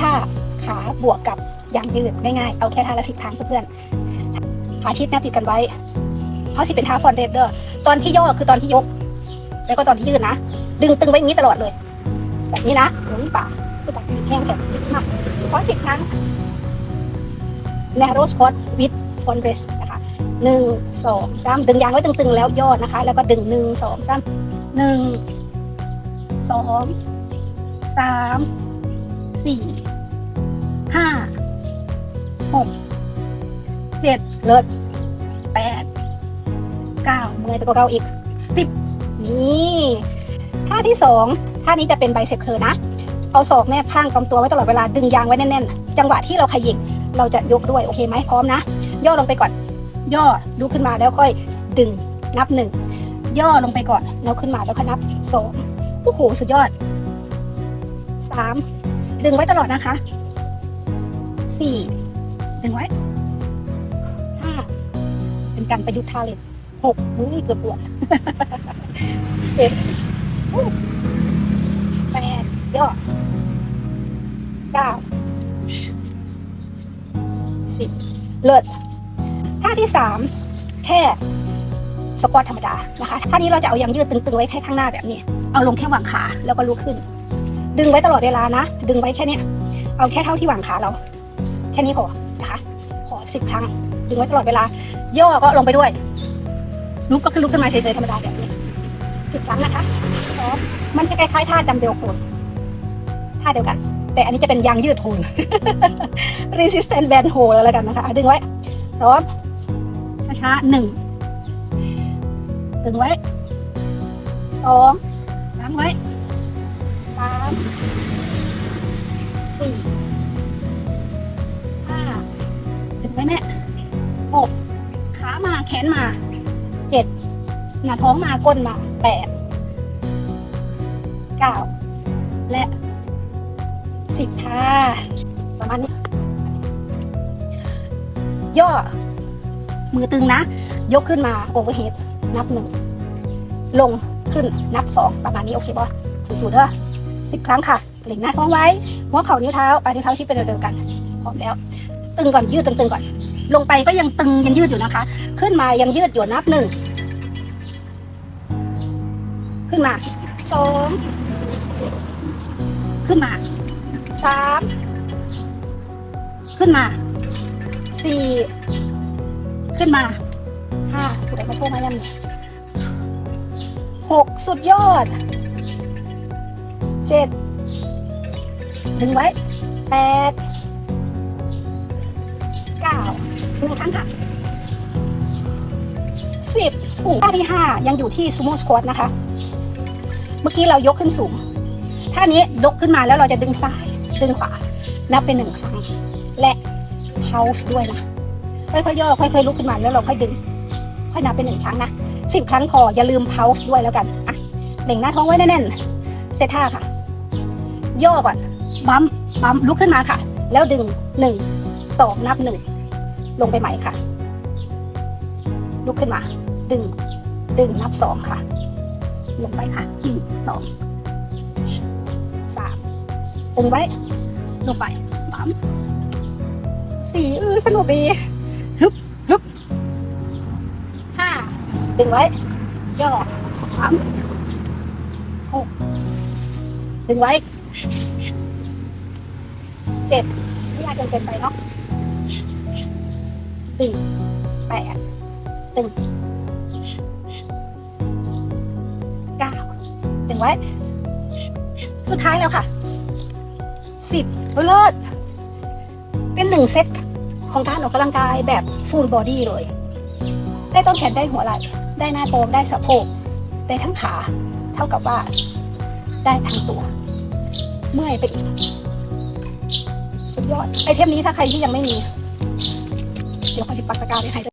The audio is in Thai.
ท่าขาบวกกับยางยืดง่ายๆ เอาแค่ท่าละสิบครั้งเพื่อนๆ ขาชิดแนบติดกันไว้เขาะสิเป็นท่าฟอนเดดเดอร์ ตอนที่ย่อคือตอนที่ยก แล้วก็ตอนที่ยืดนะ ดึงตึงไว้อย่างนี้ตลอดเลย แบบนี้นะหมุนป่าคือแบบแห้งแบบมากขอสิบครั้ง narrow squat with front r e s นะคะหนึ่งสองสามดึงยางไว้ตึงๆ แล้วย่อนะคะ แล้วก็ดึงหนึ่งสองสามหนึ่งสองสาม สี่ห้าหกเจ็ดเลิศแปดเก้าเมื่อยไปกว่าเก้าอีกสิบนี่ท่าที่สองท่านี้จะเป็นไบเซ็ปเคอร์นะ เอาศอกแนบข้างกำตัวไว้ตลอดเวลาดึงยางไว้แน่นๆ จังหวะที่เราขยิกเราจะยกด้วยโอเคไหมพร้อมนะ ย่อลงไปก่อน ย่อลุกขึ้นมาแล้วค่อยดึงนับหนึ่งย่อลงไปก่อนแล้วขึ้นมาแล้วค่อยนับสองโอ้โหสุดยอดสาม ดึงไว้ตลอดนะคะสี่ดึงไว้ห้าเป็นการประยุกต์ท่าเลยหกอุ้ยเกือบปวดเจ็ดแปดย่อเก้าสิบเลิศท่าที่สามแค่สควอตธรรมดานะคะท่านี้เราจะเอายางยืดตึงๆไว้แค่ข้างหน้าแบบนี้ เอาลงแค่วางขาแล้วก็ลุกขึ้น ดึงไว้ตลอดเวลานะ ดึงไว้แค่เนี้ยเอาแค่เท่าที่หวางขาเรา แค่นี้พอนะคะขอสิบครั้ง ดึงไว้ตลอดเวลา ย่อก็ลงไปด้วย ลุกก็คือลุกขึ้นมาเฉยๆธรรมดาแบบนี้สิบครั้งนะคะพร้อมมันจะคล้ายๆท่าดัมเบลโคนท่าเดียวกัน แต่อันนี้จะเป็นยางยืดโฮล resistant band hold แล้วกันนะคะดึงไว้พร้อมช้าๆหนึ่งดึงไว้สองล้างไว้ สามสี่ห้าดึงไว้แม่หกขามาแขนมาเจ็ดหน้าท้องมาก้นมาแปดเก้าและสิบค่ะประมาณนี้ ย่อ มือตึงนะ ยกขึ้นมาโอเวอร์เฮดนับหนึ่งลงขึ้นนับสองประมาณนี้ โอเคป่ะสูดๆเด้อ สิบครั้งค่ะเหล่งหน้าท้องไว้ หัวเข่านิ้วเท้าปลายนิ้วเท้าชิดไปเดียวๆกันพร้อมแล้ว ตึงก่อนยืดตึงๆก่อน ลงไปก็ยังตึงยังยืดอยู่นะคะ ขึ้นมายังยืดอยู่นับหนึ่งขึ้นมาสองขึ้นมาสามขึ้นมาสี่ขึ้นมาห้าผู้ใดมาโทรมายังเนี่ยหกสุดยอด เจ็ดดึงไว้แปดเก้าหนึ่งครั้งค่ะสิบท่าที่ห้ายังอยู่ที่ซูโม่สควอตนะคะ เมื่อกี้เรายกขึ้นสูงท่านี้ยกขึ้นมาแล้วเราจะดึงซ้ายดึงขวา นับเป็นหนึ่งครั้ง และ pulse ด้วยนะค่อยๆย่อค่อยๆลุกขึ้นมาแล้วเราค่อยดึง ค่อยนับเป็นหนึ่งครั้งนะสิบครั้งพออย่าลืม pulse ด้วยแล้วกันอะเด่งหน้าท้องไว้แน่นๆเซท่าค่ะ ย่อก่อนบัมป์บัมลุกขึ้นมาค่ะ แล้วดึงหนึ่งสองนับหนึ่งลงไปใหม่ค่ะ ลุกขึ้นมา ดึง ดึงนับสองค่ะ ลงไปค่ะหนึ่งสองสามตึงไว้ ลงไปบัมสี่เออสนุกดีฮึบฮึบห้าดึงไว้ ย่อสามหกดึงไว้ เจ็ดไม่ยากจนเกินไปเนาะสี่แปดตึงเก้าดึงไว้ สุดท้ายแล้วค่ะสิบเลิศเป็นหนึ่งเซตของการออกกำลังกายแบบฟูลบอดี้เลย ได้ต้นแขนได้หัวไหล่ได้หน้าท้องได้สะโพกได้ทั้งขา เท่ากับว่า ได้ทั้งตัว เมื่อยไปอีก สุดยอดไอเทมนี้ถ้าใครที่ยังไม่มี เดี๋ยวเขาจะปักตะกร้าไว้ให้ด้วย